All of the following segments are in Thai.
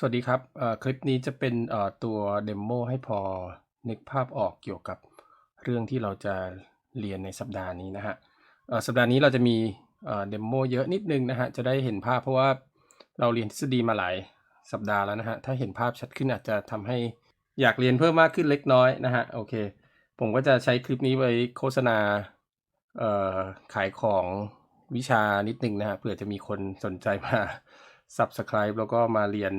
สวัสดีครับคลิปนี้จะเป็นตัวเดโมให้พอนึกภาพออกเกี่ยวกับเรื่องที่เราจะเรียนในสัปดาห์นี้นะฮะสัปดาห์นี้เราจะมีเดโมเยอะนิดนึงนะฮะจะได้เห็นภาพเพราะว่าเราเรียนทฤษฎีมาหลายสัปดาห์แล้วนะฮะถ้าเห็นภาพชัดขึ้นอาจจะทำให้อยากเรียนเพิ่มมากขึ้นเล็กน้อยนะฮะโอเค ผมก็จะใช้คลิปนี้ไว้โฆษณาขายของวิชานิดนึงนะฮะเผื่อจะมีคนสนใจมา subscribe แล้วก็มาเรียน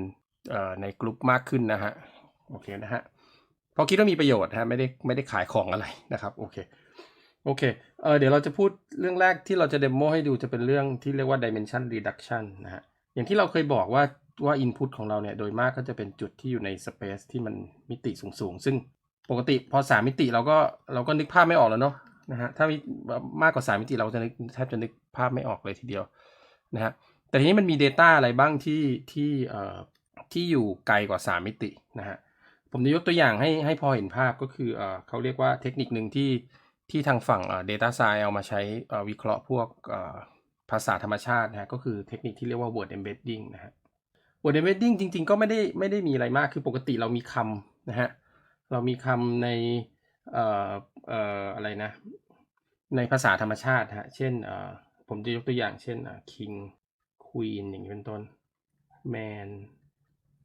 ในกลุ่มมากขึ้นนะฮะโอเคนะฮะพราะคิดว่ามีประโยชน์ฮะไม่ได้ไม่ได้ขายของอะไรนะครับโอเคโอเคเออเดี๋ยวเราจะพูดเรื่องแรกที่เราจะเดโมให้ดูจะเป็นเรื่องที่เรียกว่า dimension reduction นะฮะอย่างที่เราเคยบอกว่าว่า input ของเราเนี่ยโดยมากก็จะเป็นจุดที่อยู่ใน space ที่มันมิติสูงๆ ซึ่งปกติพอสามมิติเราก็เราก็นึกภาพไม่ออกแล้วเนาะนะฮะถ้ามากกว่าสามมิติเราจะนึกแทบจะนึกภาพไม่ออกเลยทีเดียวนะฮะแต่ทีนี้มันมี Data อะไรบ้างที่ที่เอ่อ ที่อยู่ไกลกว่า 3 มิตินะฮะผมจะยกตัวอย่างให้ให้พอเห็นภาพก็คือเออเขาเรียกว่าเทคนิคหนึ่งที่ที่ทางฝั่งเอ่อ Data Science เอามาใช้เอ่อวิเคราะห์พวกเอ่อภาษาธรรมชาตินะฮะก็คือเทคนิคที่เรียกว่า word embedding นะฮะ word embedding จริง ๆ ก็ไม่ได้ไม่ได้มีอะไรมากคือปกติเรามีคำนะฮะเรามีคำในเอ่อเอ่ออะไรนะ ในภาษาธรรมชาติฮะเช่นเอ่อผมจะยกตัวอย่างเช่นอ่า king queen อย่างนี้เป็นต้น man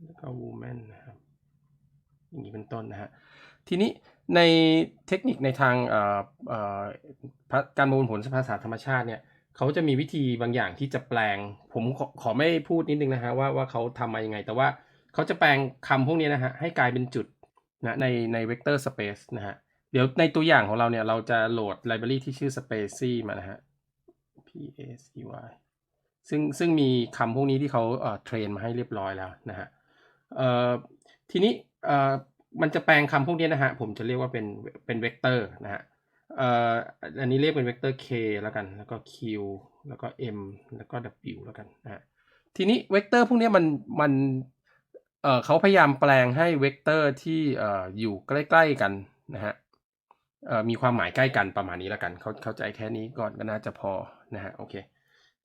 แล้วก็ woman นะครับอย่างนี้เป็นต้นนะฮะทีนี้ในเทคนิคในทางการประมวลผลภาษาธรรมชาติเนี่ยเขาจะมีวิธีบางอย่างที่จะแปลง ผมขอขอไม่พูดนิดนึงนะฮะว่าว่าเขาทำมายังไง แต่ว่าเขาจะแปลงคำพวกนี้นะฮะให้กลายเป็นจุดนะในใน vector space นะฮะเดี๋ยวในตัวอย่างของเราเนี่ยเราจะโหลด library ที่ชื่อ spacey มานะฮะ p a c y ซึ่งซึ่งมีคำพวกนี้ที่เขาเอ่อเทรนมาให้เรียบร้อยแล้วนะฮะ ทีนี้มันจะแปลงคำพวกนี้นะฮะ ผมจะเรียกว่าเป็นเป็นเวกเตอร์นะฮะอันนี้เรียกเป็นเวกเตอร์ k แล้วกัน แล้วก็ q แล้วก็ m แล้วก็ w แล้วกันนะทีนี้เวกเตอร์พวกนี้มันมันเเขาพยายามแปลงให้เวกเตอร์ที่ออยู่ใกล้ๆกันนะฮะมีความหมายใกล้กันประมาณนี้แล้วกัน เขาเข้าใจแค่นี้ก่อนก็น่าจะพอนะฮะโอเค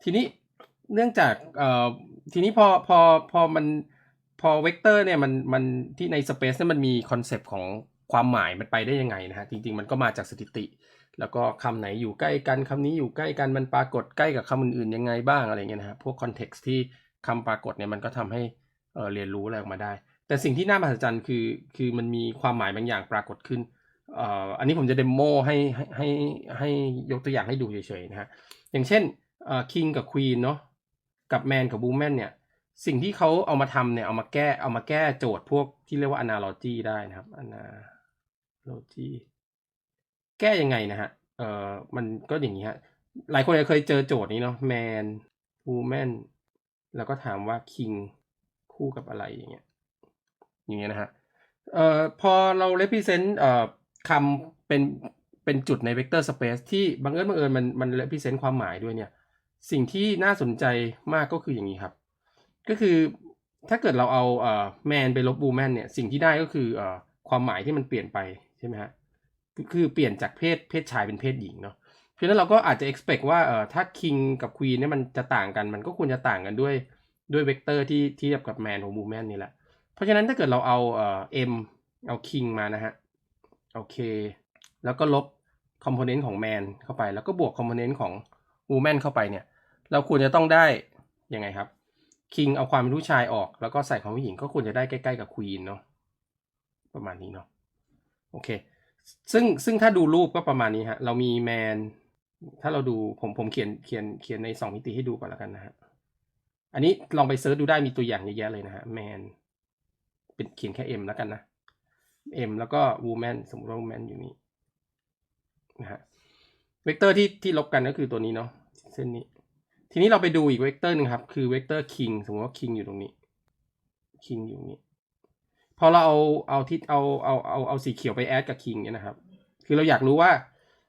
ทีนี้เนื่องจากทีนี้พอพอพอมัน พอเวกเตอร์เนี่ยมันมันที่ในสเปซเนี่ยมันมีคอนเซปต์ของความหมายมันไปได้ยังไงนะฮะ จริง ๆ มันก็มาจากสถิติ แล้วก็คำไหนอยู่ใกล้กันคำนี้อยู่ใกล้กันมันปรากฏใกล้กับคำอื่นๆยังไงบ้างอะไรเงี้ยนะฮะพวกคอนเท็กซ์ที่คำปรากฏเนี่ยมันก็ทำให้เออเรียนรู้อะไรออกมาได้ แต่สิ่งที่น่ามหัศจรรย์คือคือมันมีความหมายบางอย่างปรากฏขึ้นเอ่ออันนี้ผมจะเดโมให้ให้ให้ให้ยกตัวอย่างให้ดูเฉยๆนะฮะอย่างเช่นเอ่อ king กับ queen เนาะกับ man กับ woman เนี่ย สิ่งที่เขาเอามาทำเนี่ยเอามาแก้เอามาแก้โจทย์พวกที่เรียกว่า analogy ได้นะครับ analogy แก้ยังไงนะฮะเอ่อมันก็อย่างนี้ฮะหลายคนอาจจะเคยเจอโจทย์นี้เนาะ man woman แล้วก็ถามว่า king คู่กับอะไรอย่างเงี้ยอย่างเงี้ยนะฮะเอ่อพอเรา represent เอ่อคำเป็นเป็นจุดใน vector space ที่บังเอิญบังเอิญมันมัน represent ความหมายด้วยเนี่ย สิ่งที่น่าสนใจมากก็คืออย่างนี้ครับ ก็คือถ้าเกิดเราเอาเอ่อ man ไปลบ woman เนี่ยสิ่งที่ได้ก็คือเอ่อความหมายที่มันเปลี่ยนไปใช่ไหมฮะคือเปลี่ยนจากเพศเพศชายเป็นเพศหญิงเนาะเพราะฉะนั้นเราก็อาจจะ expect ว่าเอ่อถ้า king กับ queen เนี่ยมันจะต่างกัน มันก็ควรจะต่างกันด้วยด้วยเวกเตอร์ที่ที่เทียบกับ man ของ woman นี่แหละ เพราะฉะนั้นถ้าเกิดเราเอาเอ่อ m เอา king มานะฮะโอเค แล้วก็ลบ component ของ man เข้าไป แล้วก็บวก component ของ woman เข้าไปเนี่ย เราควรจะต้องได้ยังไงครับ king เอาความเป็นผู้ชายออก แล้วก็ใส่ความผู้หญิงก็ควรจะได้ใกล้ๆกับ queen เนาะประมาณนี้เนาะโอเค ซึ่งซึ่งถ้าดูรูปก็ประมาณนี้ฮะ เรามี man ถ้าเราดูผมผมเขียนเขียนเขียนในสองมิติให้ดูก่อนแล้วกันนะฮะ อันนี้ลองไปเซิร์ชดูได้มีตัวอย่างเยอะแยะเลยนะฮะ man เป็นเขียนแค่ m แล้วกันนะ m แล้วก็ woman สมมติว่า woman อยู่นี่นะฮะเวกเตอร์ที่ที่ลบกันก็คือตัวนี้เนาะเส้นนี้ ทีนี้เราไปดูอีกเวกเตอร์หนึ่งครับ คือเวกเตอร์ king สมมติว่า king อยู่ตรงนี้ king อยู่ตรงนี้พอเราเอาเอาที่เอาเอาเอาเอาสีเขียวไปแอดกับ king เนี่ยนะครับ คือเราอยากรู้ว่า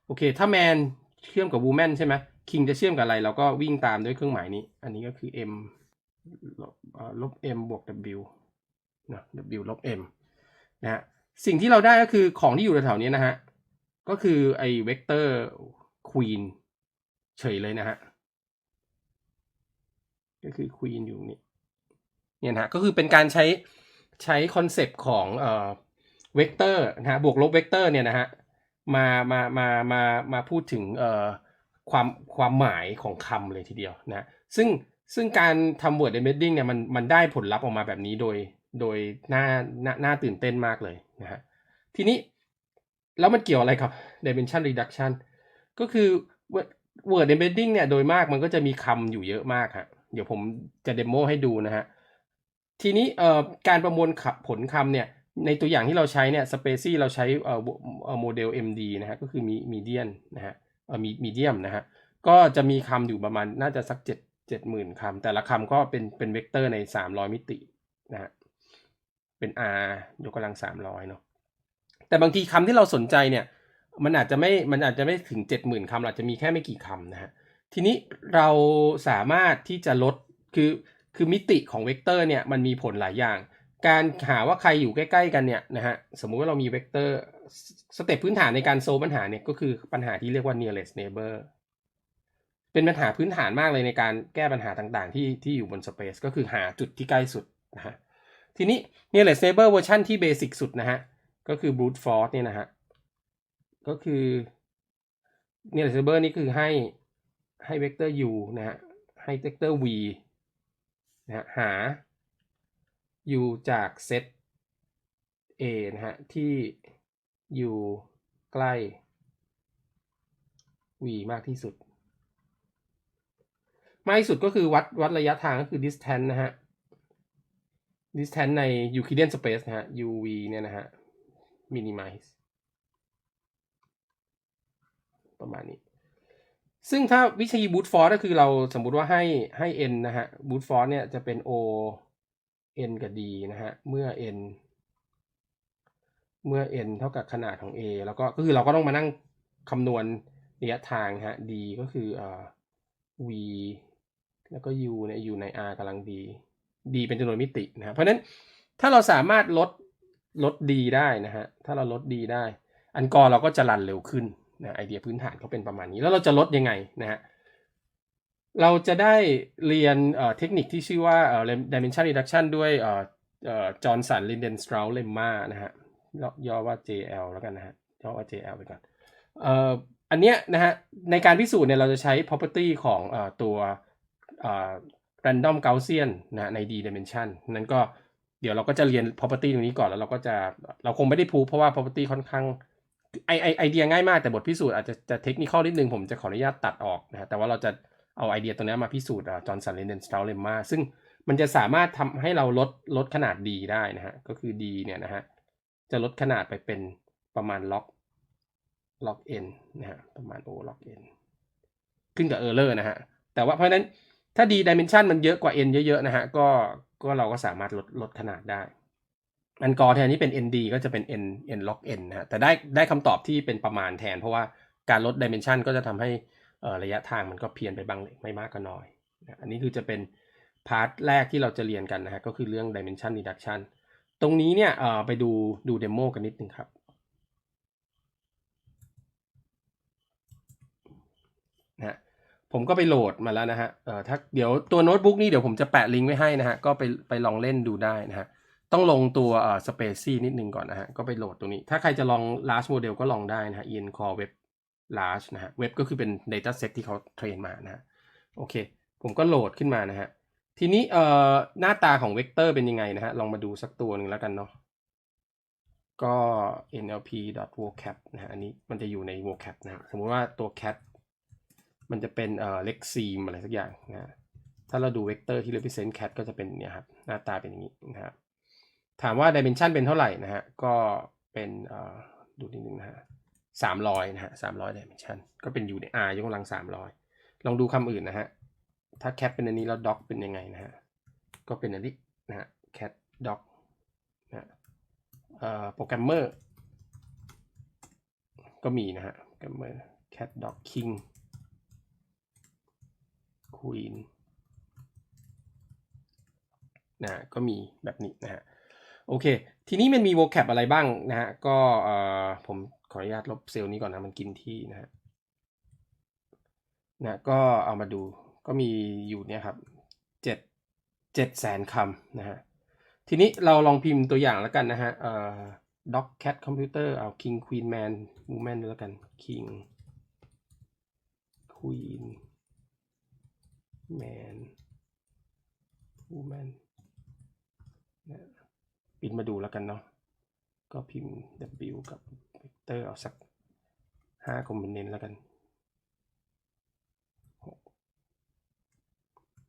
โอเค ถ้า man เชื่อมกับ woman ใช่ไหม king จะเชื่อมกับอะไร เราก็วิ่งตามด้วยเครื่องหมายนี้ อันนี้ก็คือ m ลบ m บวก w นะ w ลบ m นะฮะสิ่งที่เราได้ก็คือของที่อยู่แถวๆนี้นะฮะ ก็คือไอ้เวกเตอร์ queen เฉยเลยนะฮะ ก็คือ queen อยู่นี่เนี่ยนะก็คือเป็นการใช้ใช้คอนเซปต์ของเอ่อเวกเตอร์นะฮะบวกลบเวกเตอร์เนี่ยนะฮะมามามามามาพูดถึงเอ่อความความหมายของคำเลยทีเดียวนะซึ่งซึ่งการทำ word embedding เนี่ยมันมันได้ผลลัพธ์ออกมาแบบนี้โดยโดยน่าน่าน่าตื่นเต้นมากเลยนะฮะทีนี้แล้วมันเกี่ยวอะไรกับ dimension reduction ก็คือ word embedding เนี่ยโดยมากมันก็จะมีคำอยู่เยอะมากฮะ เดี๋ยวผมจะเดโมให้ดูนะฮะ ทีนี้เอ่อการประมวลผลคำเนี่ย ในตัวอย่างที่เราใช้เนี่ย Spacey เราใช้เอ่อโมเดล MD นะฮะ ก็คือมีมีเดียนนะฮะเอ่อมีมีเดียมนะฮะ ก็จะมีคำอยู่ประมาณน่าจะสักเจ็ดเจ็ดหมื่นคำแต่ละคำก็เป็นเป็นเวกเตอร์ใน300มิตินะฮะ เป็น R ยกกำลัง300เนาะ แต่บางทีคำที่เราสนใจเนี่ย มันอาจจะไม่ มันอาจจะไม่ถึง70,000คำอาจจะมีแค่ไม่กี่คำนะฮะ ทีนี้เราสามารถที่จะลดคือคือมิติของเวกเตอร์เนี่ยมันมีผลหลายอย่าง การหาว่าใครอยู่ใกล้ ๆ กันเนี่ยนะฮะสมมุติว่าเรามีเวกเตอร์สเต็ปพื้นฐานในการโซลปัญหาเนี่ยก็คือปัญหาที่เรียกว่า nearest neighbor เป็นปัญหาพื้นฐานมากเลยในการแก้ปัญหาต่างๆ ที่ที่อยู่บนสเปซก็คือหาจุดที่ใกล้สุดนะฮะทีนี้ nearest neighbor เวอร์ชันที่เบสิกสุดนะฮะก็คือ brute force เนี่ยนะฮะก็คือ nearest neighbor นี่คือให้ ให้เวกเตอร์ u นะฮะให้เวกเตอร์ v นะฮะหา u จากเซต A นะฮะที่อยู่ใกล้ v มากที่สุด มากที่สุดก็คือวัดวัดระยะทางก็คือ distance นะฮะ distance ใน Euclidean space นะฮะ uv เนี่ยนะฮะ minimize ประมาณนี้ ซึ่งถ้าวิธี brute force ก็คือเราสมมุติว่าให้ให้ n นะฮะ brute force เนี่ยจะเป็น o n กับ d นะฮะ เมื่อ n เมื่อ n เท่ากับขนาดของ a แล้วก็ก็คือเราก็ต้องมานั่งคำนวณระยะทางฮะ d ก็คืออ่า v แล้วก็ u เนี่ยอยู่ใน r กำลัง d d เป็นจำนวนมิตินะฮะเพราะฉะนั้นถ้าเราสามารถลดลด d ได้นะฮะ ถ้าเราลด d ได้ อันกอเราก็จะรันเร็วขึ้น นะไอเดียพื้นฐานเขาเป็นประมาณนี้ แล้วเราจะลดยังไงนะฮะเราจะได้เรียนเทคนิคที่ชื่อว่า dimension reduction ด้วยจอห์นสันลินเดนสตราเลมมานะฮะย่อว่า JL แล้วกันนะฮะย่อว่า JL ไปก่อนอันเนี้ยนะฮะในการพิสูจน์เนี่ยเราจะใช้ property ของอตัว random Gaussian นะใน d dimension นั้นก็เดี๋ยวเราก็จะเรียน property ตรงนี้ก่อนแล้วเราก็จะเราคงไม่ได้พูเพราะว่า property ค่อนข้าง ไอไอไอเดียง่ายมากแต่บทพิสูจน์อาจจะจะเทคนิคนิดนึงผมจะขออนุญาตตัดออกนะแต่ว่าเราจะเอาไอเดียตัวนี้มาพิสูจน์จอห์นสันเลนเดนสตราเลมมาซึ่งมันจะสามารถทำให้เราลดลดขนาด d ได้นะฮะ ก็คือ d เนี่ยนะฮะ จะลดขนาดไปเป็นประมาณล็อกล็อก n นนะฮะ ประมาณ o ล็อก n ขึ้นกับ error นะฮะ แต่ว่าเพราะฉะนั้นถ้า d dimension มันเยอะกว่า n เยอะๆนะฮะ ก็ก็เราก็สามารถลดลดขนาดได้ อันกอแทนที่เป็น nd ก็จะเป็น n n log n นะฮะแต่ได้ได้คำตอบที่เป็นประมาณแทน เพราะว่าการลด dimension ก็จะทำให้ระยะทางมันก็เพี้ยนไปบ้างไม่มากก็น้อย อันนี้คือจะเป็นพาร์ทแรกที่เราจะเรียนกันนะฮะก็คือเรื่อง dimension reduction ตรงนี้เนี่ยไปดูดูเดโมกันนิดนึงครับนะผมก็ไปโหลดมาแล้วนะฮะเออถ้าเดี๋ยวตัวโน้ตบุ๊กนี่เดี๋ยวผมจะแปะลิงก์ไว้ให้นะฮะก็ไปไปลองเล่นดูได้นะฮะ ต้องลงตัวเอ่อ Spacey นิดนึงก่อนนะฮะ ก็ไปโหลดตรงนี้ ถ้าใครจะลอง large model ก็ลองได้นะฮะ en core web large นะฮะเว็บก็คือเป็น data set ที่เขาเทรนมานะฮะ โอเค ผมก็โหลดขึ้นมานะฮะ ทีนี้เอ่อหน้าตาของเวกเตอร์เป็นยังไงนะฮะ ลองมาดูสักตัวหนึ่งแล้วกันเนาะ ก็ nlp.vocab นะฮะ อันนี้มันจะอยู่ใน vocab นะฮะสมมุติว่าตัว cat มันจะเป็นเอ่อเล็กซีมอะไรสักอย่างนะ ถ้าเราดูเวกเตอร์ที่ represent cat ก็จะเป็นเนี่ยครับ หน้าตาเป็นอย่างนี้นะครับ ถามว่า dimension เป็นเท่าไหร่นะฮะ ก็เป็นดูนิดนึงนะฮะสามร้อยนะฮะสามร้อย dimension ก็เป็นอยู่ใน r ยกกำลังสามร้อยลองดูคำอื่นนะฮะ ถ้า cat เป็นอันนี้แล้ว dog เป็นยังไงนะฮะ ก็เป็นอันนี้นะฮะ cat dog นะโปรแกรมเมอร์ก็มีนะฮะโปรแกรมเมอร์ cat dog king queen นะก็มีแบบนี้นะฮะ โอเค ทีนี้มันมี vocab อะไรบ้างนะฮะ ก็เอ่อผมขออนุญาตลบเซลล์นี้ก่อนนะ มันกินที่นะฮะนะก็เอามาดูก็มีอยู่เนี่ยครับเจ็ดเจ็ดแสนคำนะฮะ ทีนี้เราลองพิมพ์ตัวอย่างแล้วกันนะฮะเอ่อ doc cat computer เอา king queen man woman ด้วยแล้วกัน king queen man woman น ปิดมาดูแล้วกันเนาะก็พิมพ์ w กับ vector เอาสักห้าคอมโพเนนต์แล้วกัน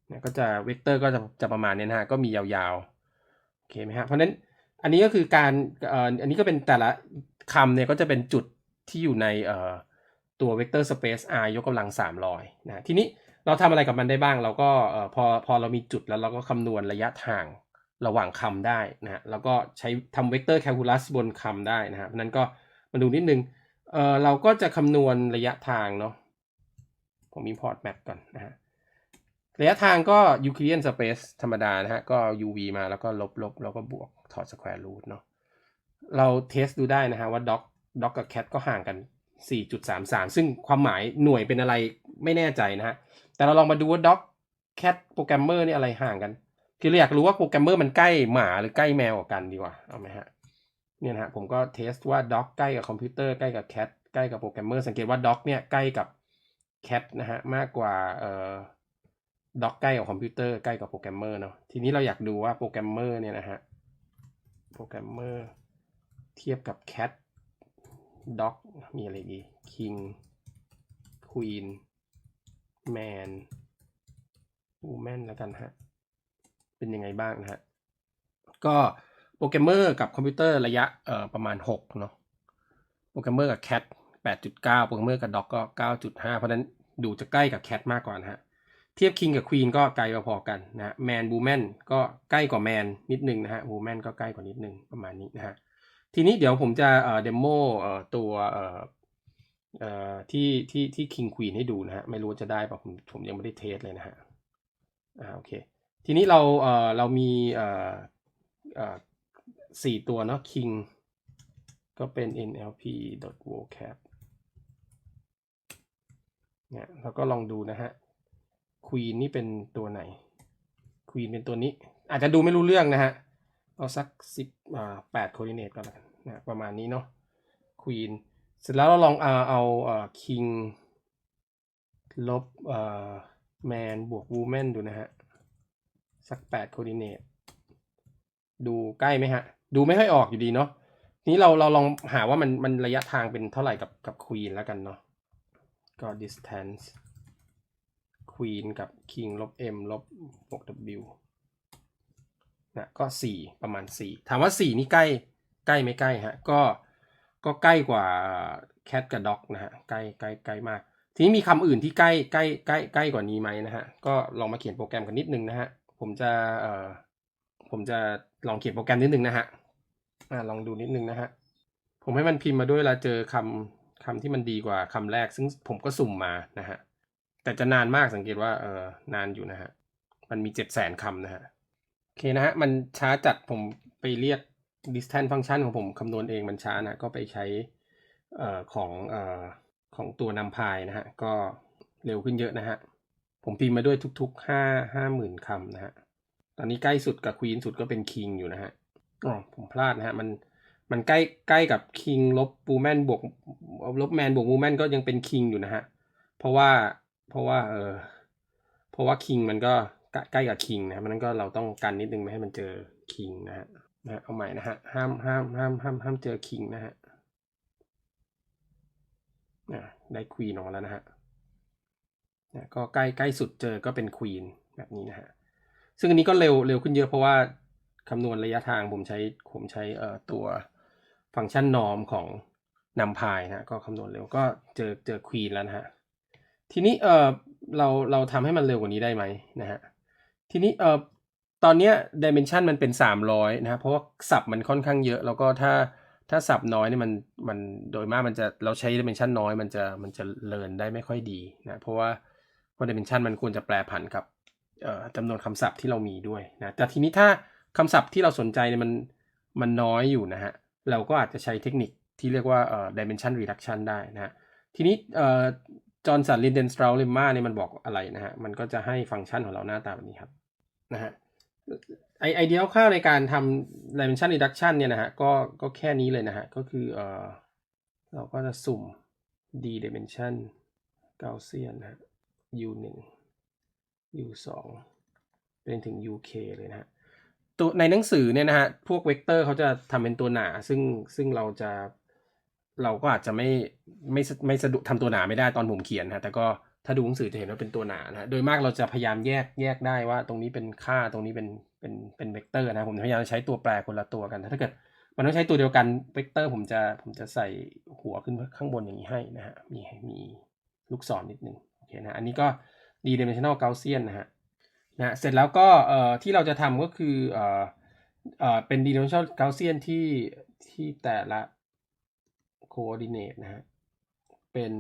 เนี่ยก็จะเวกเตอร์ก็จะจะประมาณเนี้ยนะฮะก็มียาวๆโอเคไหมฮะเพราะฉะนั้นอันนี้ก็คือการเอ่ออันนี้ก็เป็นแต่ละคำเนี่ยก็จะเป็นจุดที่อยู่ในเอ่อตัวเวกเตอร์สเปซ r ยกกำลัง 300นะทีนี้เราทำอะไรกับมันได้บ้าง เราก็เอ่อพอพอเรามีจุดแล้วเราก็คำนวณระยะทาง ระหว่างคำได้นะฮะแล้วก็ใช้ทำเวกเตอร์แคลคูลัสบนคำได้นะฮะเพราะฉะนั้นก็มาดูนิดนึงเอ่อเราก็จะคำนวณระยะทางเนาะผม import map ก่อนนะฮะระยะทางก็ Euclidean space ธรรมดานะฮะ ก็ uv มาแล้วก็ลบลบแล้วก็บวกถอด square root เนาะเราเทสดูได้นะฮะว่า doc doc กับ cat ก็ห่างกัน 4.33 ซึ่งความหมายหน่วยเป็นอะไรไม่แน่ใจนะฮะ แต่เราลองมาดูว่า doc cat โปรแกรมเมอร์นี่อะไรห่างกัน คือเราอยากรู้ว่าโปรแกรมเมอร์มันใกล้หมาหรือใกล้แมวกันดีกว่าเอาไหมฮะเนี่ยนะฮะผมก็เทสว่า doc ใกล้กับคอมพิวเตอร์ใกล้กับ cat ใกล้กับโปรแกรมเมอร์สังเกตว่า doc เนี่ยใกล้กับ cat นะฮะมากกว่าเอ่อด็อกใกล้กับคอมพิวเตอร์ใกล้กับโปรแกรมเมอร์เนาะทีนี้เราอยากดูว่าโปรแกรมเมอร์เนี่ยนะฮะโปรแกรมเมอร์เทียบกับ cat doc มีอะไรดี king queen man woman แล้วกันฮะ เป็นยังไงบ้างนะฮะ ก็โปรแกรมเมอร์กับคอมพิวเตอร์ระยะเอ่อประมาณ6เนาะ โปรแกรมเมอร์กับ cat 8.9 โปรแกรมเมอร์กับ doc ก็ 9.5 เพราะฉะนั้นดูจะใกล้กับ cat มากกว่านะฮะ เทียบ King กับ Queen ก็ไกลพอๆกันนะฮะ Man Woman ก็ใกล้กว่า Man นิดนึงนะฮะ Woman ก็ใกล้กว่านิดนึงประมาณนี้นะฮะ ทีนี้เดี๋ยวผมจะเอ่อเดโมเอ่อตัวเอ่อเอ่อที่ที่ที่ King Queen ให้ดูนะฮะ ไม่รู้จะได้ป่ะผมผมยังไม่ได้เทสเลยนะฮะ อ่าโอเค ทีนี้เราเอ่อเรามีเอ่อเอ่อสี่ตัวเนาะ King ก็เป็น nlp vocab เนี่ยเราก็ลองดูนะฮะควีนนี่เป็นตัวไหนควีนเป็นตัวนี้ อาจจะดูไม่รู้เรื่องนะฮะ เอาสักสิบอ่าแปดโคดิเนตก่อนละกันนะประมาณนี้เนาะควีนเสร็จแล้วเราลองเอาเอาเอ่อคิงลบแมนบวกวูแมนดูนะฮะ สักแปดโคดิเนตดูใกล้ไหมฮะ ดูไม่ค่อยออกอยู่ดีเนาะทีนี้เราเราลองหาว่ามันมันระยะทางเป็นเท่าไหร่กับกับควีนแล้วกันเนาะก็ distance queen กับ king ลบ m ลบบวก w นะก็ 4 ประมาณ 4 ถามว่า 4 นี่ใกล้ใกล้ไม่ใกล้ฮะก็ก็ใกล้กว่า cat กับ dog นะฮะใกล้ใกล้ใกล้มาก ทีนี้มีคำอื่นที่ใกล้ใกล้ใกล้ใกล้กว่านี้ไหมนะฮะ ก็ลองมาเขียนโปรแกรมกันนิดนึงนะฮะ ผมจะเอ่อผมจะลองเขียนโปรแกรมนิดนึงนะฮะอ่าลองดูนิดนึงนะฮะผมให้มันพิมพ์มาด้วยเวลาเจอคำคำที่มันดีกว่าคำแรก ซึ่งผมก็สุ่มมานะฮะแต่จะนานมากสังเกตว่าเออนานอยู่นะฮะมันมีเจ็ดแสนคำนะฮะโอเคนะฮะมันช้าจัดผมไปเรียก distance function ของผมคำนวณเองมันช้านะก็ไปใช้เอ่อของเอ่อของตัวนำพายนะฮะก็เร็วขึ้นเยอะนะฮะ ผมพิมพ์มาด้วยทุกๆห้าห้าหมื่นคำนะฮะ ตอนนี้ใกล้สุดกับควีนสุดก็เป็นคิงอยู่นะฮะ อ๋อผมพลาดนะฮะ มันมันใกล้ใกล้กับคิงลบบูแมนบวกลบแมนบวกบูแมนก็ยังเป็นคิงอยู่นะฮะ เพราะว่าเพราะว่าเออเพราะว่าคิงมันก็ใกล้กับคิงนะมันนั้นก็เราต้องกันนิดนึงไม่ให้มันเจอคิงนะฮะนะเอาใหม่นะฮะห้ามห้ามห้ามห้ามห้ามเจอคิงนะฮะอะได้ควีนออกมาแล้วนะฮะ นะก็ใกล้ใกล้สุดเจอก็เป็นควีนแบบนี้นะฮะ ซึ่งอันนี้ก็เร็วเร็วขึ้นเยอะเพราะว่าคำนวณระยะทางผมใช้ผมใช้เอ่อตัวฟังก์ชันนอมของนำพายนะก็คำนวณเร็วก็เจอเจอควีนแล้วนะฮะ ทีนี้เออเราเราทำให้มันเร็วกว่านี้ได้ไหมนะฮะ ทีนี้เออตอนเนี้ย dimension มันเป็น 300นะฮะเพราะว่าสับมันค่อนข้างเยอะ แล้วก็ถ้าถ้าสับน้อยเนี่ยมันมันโดยมากมันจะเราใช้ dimension น้อยมันจะมันจะเลินได้ไม่ค่อยดีนะเพราะว่า เพราะ dimension มันควรจะแปลผันกับจำนวนคำศัพท์ที่เรามีด้วยนะแต่ทีนี้ถ้าคำศัพท์ที่เราสนใจเนี่ยมันมันน้อยอยู่นะฮะเราก็อาจจะใช้เทคนิคที่เรียกว่าเอ่อ dimension reduction ได้นะฮะทีนี้เอ่อจอห์นสันลินเดนสตราเลมมาเนี่ยมันบอกอะไรนะฮะมันก็จะให้ฟังก์ชันของเราหน้าตาแบบนี้ครับนะฮะไอไอเดียคร่าวในการทำ dimension reduction เนี่ยนะฮะก็ก็แค่นี้เลยนะฮะก็คือเออเราก็จะสุ่ม d dimension Gaussian นะฮะ u 1 u 2 เป็นถึง uk เลยนะฮะตัวในหนังสือเนี่ยนะฮะพวกเวกเตอร์เขาจะทำเป็นตัวหนา ซึ่งซึ่งเราจะเราก็อาจจะไม่ไม่ไม่สะดวกทำตัวหนาไม่ได้ตอนผมเขียนนะแต่ก็ถ้าดูหนังสือจะเห็นว่าเป็นตัวหนานะฮะโดยมากเราจะพยายามแยกแยกได้ว่า ตรงนี้เป็นค่าตรงนี้เป็นเป็นเป็นเวกเตอร์นะผมพยายามใช้ตัวแปรคนละตัวกัน ถ้าเกิดมันต้องใช้ตัวเดียวกันเวกเตอร์ผมจะผมจะใส่หัวขึ้นข้างบนอย่างนี้ให้นะฮะมีมีลูกศรนิดนึง เคนะอันนี้ก็ d dimensional Gaussian นะฮะนะเสร็จแล้วก็เอ่อที่เราจะทำก็คือเอ่อเอ่อเป็น d dimensional Gaussian ที่ที่แต่ละ coordinate นะฮะเป็น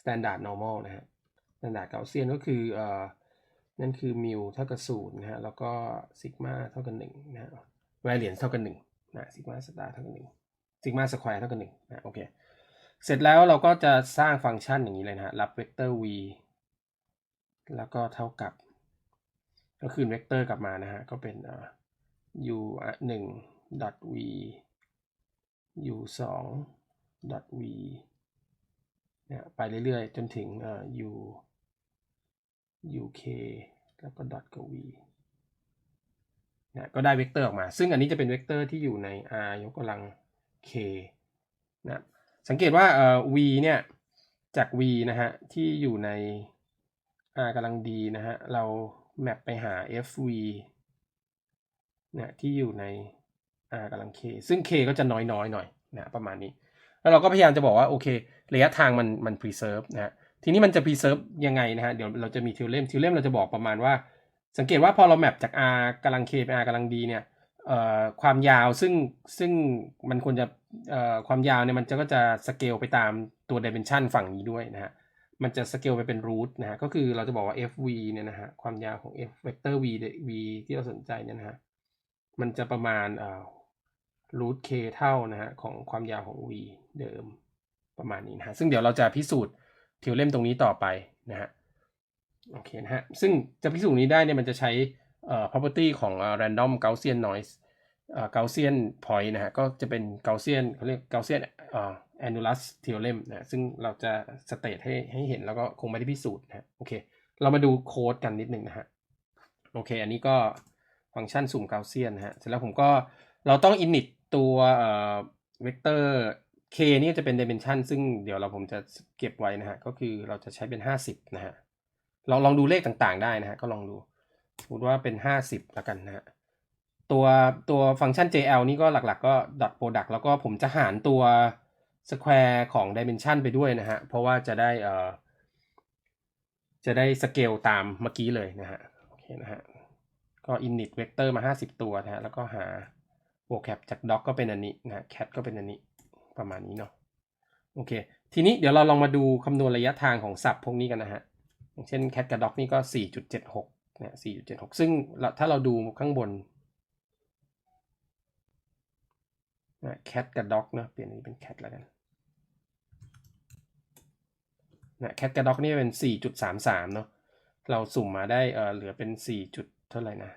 standard normal นะฮะ standard Gaussian ก็คือเอ่อนั่นคือมิวเท่ากับศูนย์นะฮะแล้วก็ซิกมาเท่ากับหนึ่งนะฮะ variance เท่ากับหนึ่งนะซิกมาสตาร์เท่ากับหนึ่งซิกมาสแควร์เท่ากับหนึ่งนะโอเค เสร็จแล้วเราก็จะสร้างฟังก์ชันอย่างนี้เลยนะฮะรับเวกเตอร์ v แล้วก็เท่ากับ ก็คืนเวกเตอร์กลับมานะฮะ ก็เป็น u หนึ่ง dot v u สอง dot v เนี่ยไปเรื่อยๆ จนถึง u uk แล้วก็ dot กับ v นะก็ได้เวกเตอร์ออกมา ซึ่งอันนี้จะเป็นเวกเตอร์ที่อยู่ใน r ยกกำลัง k นะ สังเกตว่าเอ่อ v เนี่ยจาก v นะฮะที่อยู่ใน r กำลัง d นะฮะเราแมปไปหา fv นะที่อยู่ใน r กำลัง k ซึ่ง k ก็จะน้อยๆหน่อยนะประมาณนี้ แล้วเราก็พยายามจะบอกว่าโอเคระยะทางมันมัน preserve นะฮะทีนี้มันจะ preserve ยังไงนะฮะเดี๋ยวเราจะมี theorem theorem เราจะบอกประมาณว่า สังเกตว่าพอเราแมปจาก r กำลัง k ไป r กำลัง d เนี่ยความยาวซึ่งซึ่งมันควรจะ ความยาวเนี่ยมันจะก็จะสเกลไปตามตัว dimension ฝั่งนี้ด้วยนะฮะ มันจะสเกลไปเป็น root นะฮะ ก็คือเราจะบอกว่า fv เนี่ยนะฮะ ความยาวของ f vector v v ที่เราสนใจเนี่ยนะฮะ มันจะประมาณเอ่อ root k เท่านะฮะของความยาวของ v เดิมประมาณนี้นะฮะ ซึ่งเดี๋ยวเราจะพิสูจน์เท o เ e m ตรงนี้ต่อไปนะฮะ โอเคนะฮะ ซึ่งจะพิสูจน์นี้ได้เนี่ยมันจะใช้ property ของ random Gaussian noise เอ่อ Gaussian point นะฮะก็จะเป็น Gaussian เขาเรียก Gaussian เอ่อ annulus theorem นะซึ่งเราจะสเตทให้ให้เห็นแล้วก็คงไม่ได้พิสูจน์นะโอเค เรามาดูโค้ดกันนิดหนึ่งนะฮะโอเค อันนี้ก็ฟังก์ชันสุ่ม Gaussian นะฮะเสร็จแล้วผมก็เราต้อง init ตัวเอ่อ vector k นี่จะเป็น dimension ซึ่งเดี๋ยวเราผมจะเก็บไว้นะฮะ ก็คือเราจะใช้เป็น 50 นะฮะลองลองดูเลขต่างๆได้นะฮะ ก็ลองดูสมมติว่าเป็น 50 แล้วกันนะฮะ ตัวตัวฟังก์ชัน JL นี่ก็หลักๆก็ dot product แล้วก็ผมจะหารตัว square ของ dimension ไปด้วยนะฮะ เพราะว่าจะได้เอ่อจะได้สเกลตามเมื่อกี้เลยนะฮะ โอเคนะฮะ ก็ init vector มา 50 ตัวนะฮะ แล้วก็หา vocab จาก doc ก็เป็นอันนี้นะ cat ก็เป็นอันนี้ประมาณนี้เนาะ โอเค ทีนี้เดี๋ยวเราลองมาดูคำนวณระยะทางของศัพท์พวกนี้กันนะฮะ อย่างเช่น cat กับ doc นี่ก็ 4.76นะ4.76 ซึ่งถ้าเราดูข้างบน นะ cat กับ doc เนาะเปลี่ยนนี้เป็น cat แล้วกันนะ cat กับ doc นี่เป็น 4.33 เนาะเราสุ่มมาได้เออเหลือเป็น 4. จุดเท่าไหร่นะ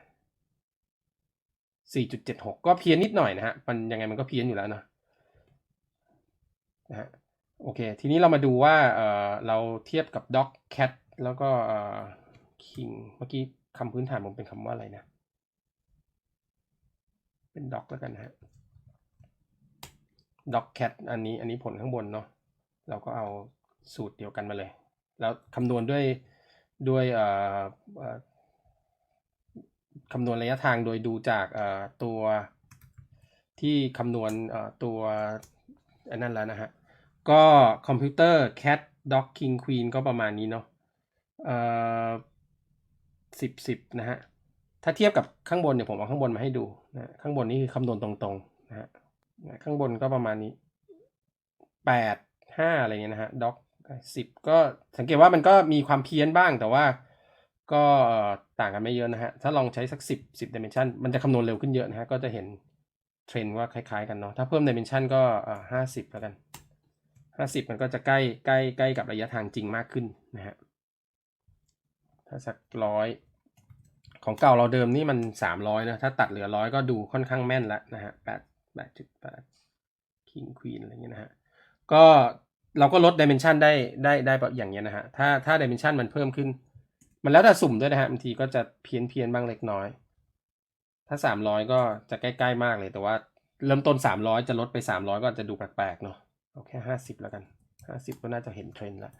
4.76 ก็เพี้ยนนิดหน่อยนะฮะ มันยังไงมันก็เพี้ยนอยู่แล้วเนาะนะฮะโอเค ทีนี้เรามาดูว่าเออเราเทียบกับ doc cat แล้วก็เออ king เมื่อกี้คำพื้นฐานผมเป็นคำว่าอะไรนะ เป็น doc แล้วกันนะฮะ doc cat อันนี้อันนี้ผลข้างบนเนาะเราก็เอาสูตรเดียวกันมาเลย แล้วคำนวณด้วยด้วยคำนวณระยะทางโดยดูจากตัวที่คำนวณตัวอันนั้นแล้วนะฮะ ก็คอมพิวเตอร์ cat doc king queen ก็ประมาณนี้เนาะเออสิบสิบนะฮะ ถ้าเทียบกับข้างบนเดี๋ยผมเอาข้างบนมาให้ดูนะข้างบนนี่คือคำนวณตรงๆนะฮะ ข้างบนก็ประมาณนี้แปดห้าอะไรเงี้ยนะฮะ doc สิบก็สังเกตว่ามันก็มีความเพี้ยนบ้างแต่ว่าก็ต่างกันไม่เยอะนะฮะ ถ้าลองใช้สัก 10 10 dimension มันจะคำนวณเร็วขึ้นเยอะนะฮะ ก็จะเห็นเทรนว่าคล้ายๆกันเนาะ ถ้าเพิ่ม dimension ก็ห้าสิบแล้วกัน 50 มันก็จะใกล้ใกล้ใกล้กับระยะทางจริงมากขึ้นนะฮะ ถ้าสักร้อยของเก่าเราเดิมนี่มันสามร้อยนะ ถ้าตัดเหลือร้อยก็ดูค่อนข้างแม่นแล้วนะฮะ แปดจุดแปดคิงควีนอะไรเงี้ยนะฮะ ก็เราก็ลดดิเมนชันได้ได้ได้แบบอย่างเงี้ยนะฮะ ถ้าถ้าดิเมนชันมันเพิ่มขึ้น มันแล้วแต่สุ่มด้วยนะฮะบางทีก็จะเพี้ยนเพียนบ้างเล็กน้อย ถ้าสามร้อยก็จะใกล้ๆมากเลย แต่ว่าเริ่มต้นสามร้อยจะลดไปสามร้อยก็จะดูแปลกๆเนาะเอาแค่ห้าสิบแล้วกันห้าสิบก็น่าจะเห็นเทรนด์แล้ว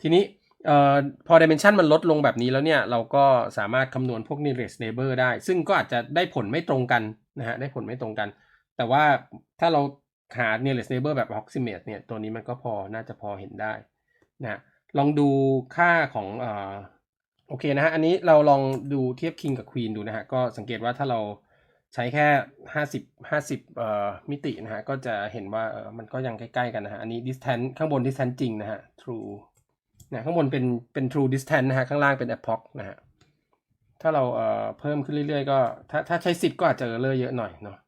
ทีนี้เอ่อพอ dimension มันลดลงแบบนี้แล้วเนี่ย เราก็สามารถคำนวณพวก nearest neighbor ได้ ซึ่งก็อาจจะได้ผลไม่ตรงกันนะฮะ ได้ผลไม่ตรงกัน แต่ว่าถ้าเราหา nearest neighbor แบบ approximate เนี่ย ตัวนี้มันก็พอ น่าจะพอเห็นได้นะ ลองดูค่าของเอ่อโอเคนะฮะ อันนี้เราลองดูเทียบ king กับ queen ดูนะฮะ ก็สังเกตว่าถ้าเราใช้แค่ 50 50เอ่อมิตินะฮะ ก็จะเห็นว่าเออมันก็ยังใกล้ ๆ กันนะฮะ อันนี้ distance ข้างบน distance จริงนะฮะ true นะข้างบนเป็นเป็น true distance นะฮะ ข้างล่างเป็น approx นะฮะ ถ้าเราเอ่อเพิ่มขึ้นเรื่อยๆ ก็ถ้าถ้าใช้ 10 ก็อาจจะเลอเยอะหน่อยเนาะ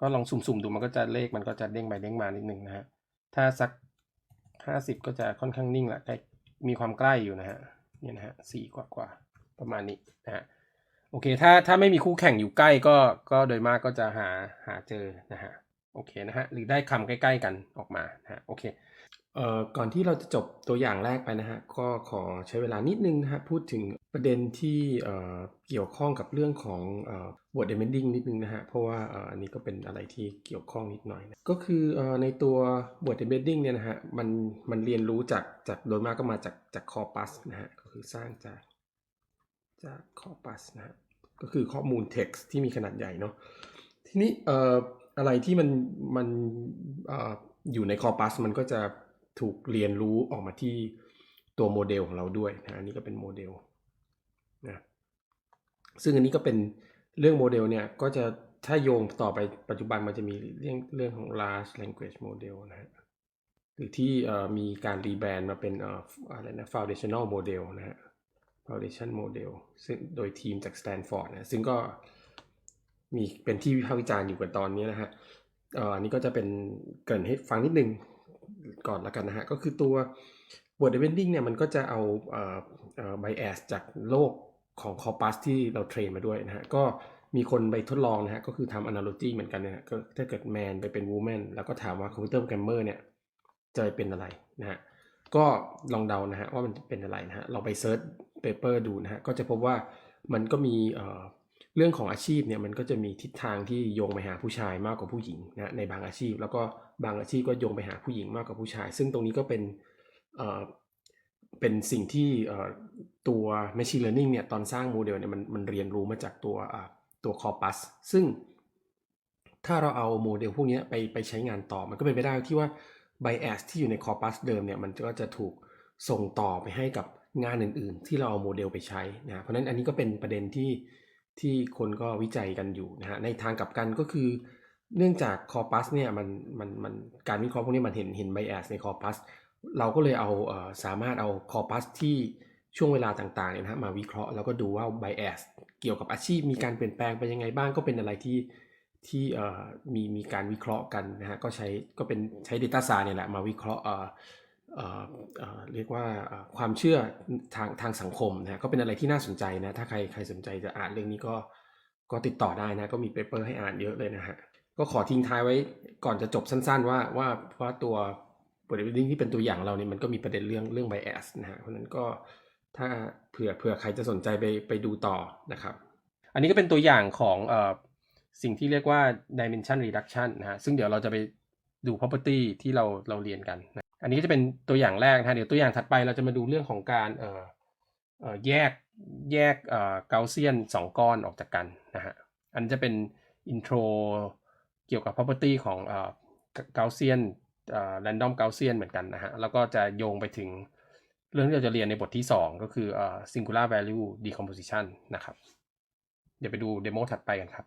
ก็ลองสุ่มๆดูมันก็จะเลขมันก็จะเด้งไปเด้งมานิดนึงนะฮะ ถ้าสัก 50 ก็จะค่อนข้างนิ่งละใกล้มีความใกล้อยู่นะฮะ เนี่ยนะฮะสี่กว่ากว่าประมาณนี้นะฮะ โอเค ถ้าถ้าไม่มีคู่แข่งอยู่ใกล้ก็ก็โดยมากก็จะหาหาเจอนะฮะ โอเคนะฮะ หรือได้คำใกล้ ๆ กันออกมานะฮะ โอเค ก่อนที่เราจะจบตัวอย่างแรกไปนะฮะก็ขอใช้เวลานิดนึงนะฮะพูดถึงประเด็นที่เอ่อเกี่ยวข้องกับเรื่องของเอ่อ word embedding นิดนึงนะฮะเพราะว่าเอ่ออันนี้ก็เป็นอะไรที่เกี่ยวข้องนิดหน่อยนะก็คือเอ่อในตัว word embedding เนี่ยนะฮะมันมันเรียนรู้จากจากโดยมากก็มาจากจาก corpus นะฮะก็คือสร้างจากจาก corpus นะฮะก็คือข้อมูล text ที่มีขนาดใหญ่เนาะทีนี้เอ่ออะไรที่มันมันอออยู่ใน corpus มันก็จะ ถูกเรียนรู้ออกมาที่ตัวโมเดลของเราด้วยนะอันนี้ก็เป็นโมเดลนะซึ่งอันนี้ก็เป็นเรื่องโมเดลเนี่ยก็จะถ้าโยงต่อไปปัจจุบันมันจะมีเรื่องเรื่องของ large language model นะฮะหรือที่มีการรีแบรนด์มาเป็นอะไรนะ foundational model นะฮะ foundation model ซึ่งโดยทีมจาก Stanford นะซึ่งก็มีเป็นที่วิพากษ์วิจารณ์อยู่กันตอนนี้นะฮะอันนี้ก็จะเป็นเกินให้ฟังนิดนึง ก่อนละกันนะฮะ ก็คือตัว word embedding เนี่ยมันก็จะเอาเอ่อเอ่อ bias จากโลกของ corpus ที่เราเทรนมาด้วยนะฮะ ก็มีคนไปทดลองนะฮะ ก็คือทำ analogy เหมือนกันนะฮะก็ถ้าเกิด man ไปเป็น woman แล้วก็ถามว่าคอมพิวเตอร์โปรแกรมเมอร์เนี่ยจะเป็นอะไรนะฮะ ก็ลองเดานะฮะว่ามันเป็นอะไรนะฮะ เราไปเซิร์ชเปเปอร์ดูนะฮะ ก็จะพบว่ามันก็มีเอ่อเรื่องของอาชีพเนี่ยมันก็จะมีทิศทางที่โยงไปหาผู้ชายมากกว่าผู้หญิงนะฮะในบางอาชีพ แล้วก็ บางอาชีพก็โยงไปหาผู้หญิงมากกว่าผู้ชาย ซึ่งตรงนี้ก็เป็นเป็นสิ่งที่ตัว machine learning เนี่ยตอนสร้างโมเดลเนี่ยมันมันเรียนรู้มาจากตัวตัว corpus ซึ่งถ้าเราเอาโมเดลพวกนี้ไปไปใช้งานต่อมันก็เป็นไปได้ที่ว่า bias ที่อยู่ใน corpus เดิมเนี่ยมันก็จะถูกส่งต่อไปให้กับงานอื่น ๆ ที่เราเอาโมเดลไปใช้นะเพราะฉะนั้นอันนี้ก็เป็นประเด็นที่ที่คนก็วิจัยกันอยู่นะฮะในทางกลับกันก็คือ เนื่องจาก corpus เนี่ยมันมันมันการวิเคราะห์พวกนี้มันเห็นเห็น bias ใน corpus เราก็เลยเอาเออสามารถเอา corpus ที่ช่วงเวลาต่างๆเนี่ยนะมาวิเคราะห์แล้วก็ดูว่า bias เกี่ยวกับอาชีพมีการเปลี่ยนแปลงไปยังไงบ้างก็เป็นอะไรที่ที่เออมีมีการวิเคราะห์กันนะฮะก็ใช้ก็เป็นใช้ data s c i e n เนี่ยแหละมาวิเคราะห์เออเเเรียกว่าความเชื่อทางทางสังคมนะฮะก็เป็นอะไรที่น่าสนใจนะถ้าใครใครสนใจจะอ่านเรื่องนี้ก็ก็ติดต่อได้นะก็มีเปเปอร์ให้อ่านเยอะเลยนะฮะ ก็ขอทิ้งท้ายไว้ก่อนจะจบสั้นๆ ว่าว่าว่าตัว bodybuilding ที่เป็นตัวอย่างเราเนี่ยมันก็มีประเด็นเรื่องเรื่อง bias นะฮะเพราะนั้นก็ถ้าเผื่อเผื่อใครจะสนใจไปไปดูต่อนะครับ อันนี้ก็เป็นตัวอย่างของเอ่อสิ่งที่เรียกว่า dimension reduction นะฮะซึ่งเดี๋ยวเราจะไปดู property ที่เราเราเรียนกันนะอันนี้ก็จะเป็นตัวอย่างแรกนะะเดี๋ยวตัวอย่างถัดไปเราจะมาดูเรื่องของการเอ่อเอ่อแยกแยกเอ่อเกาเซียนสองก้อนออกจากกันนะฮะอันจะเป็น intro เกี่ยวกับ property ของเอ่อเกาเซียนเอ่อ random เกาเซียนเหมือนกันนะฮะ แล้วก็จะโยงไปถึงเรื่องที่เราจะเรียนในบทที่ 2 ก็คือเอ่อ singular value decomposition นะครับ เดี๋ยวไปดูเดโมถัดไปกันครับ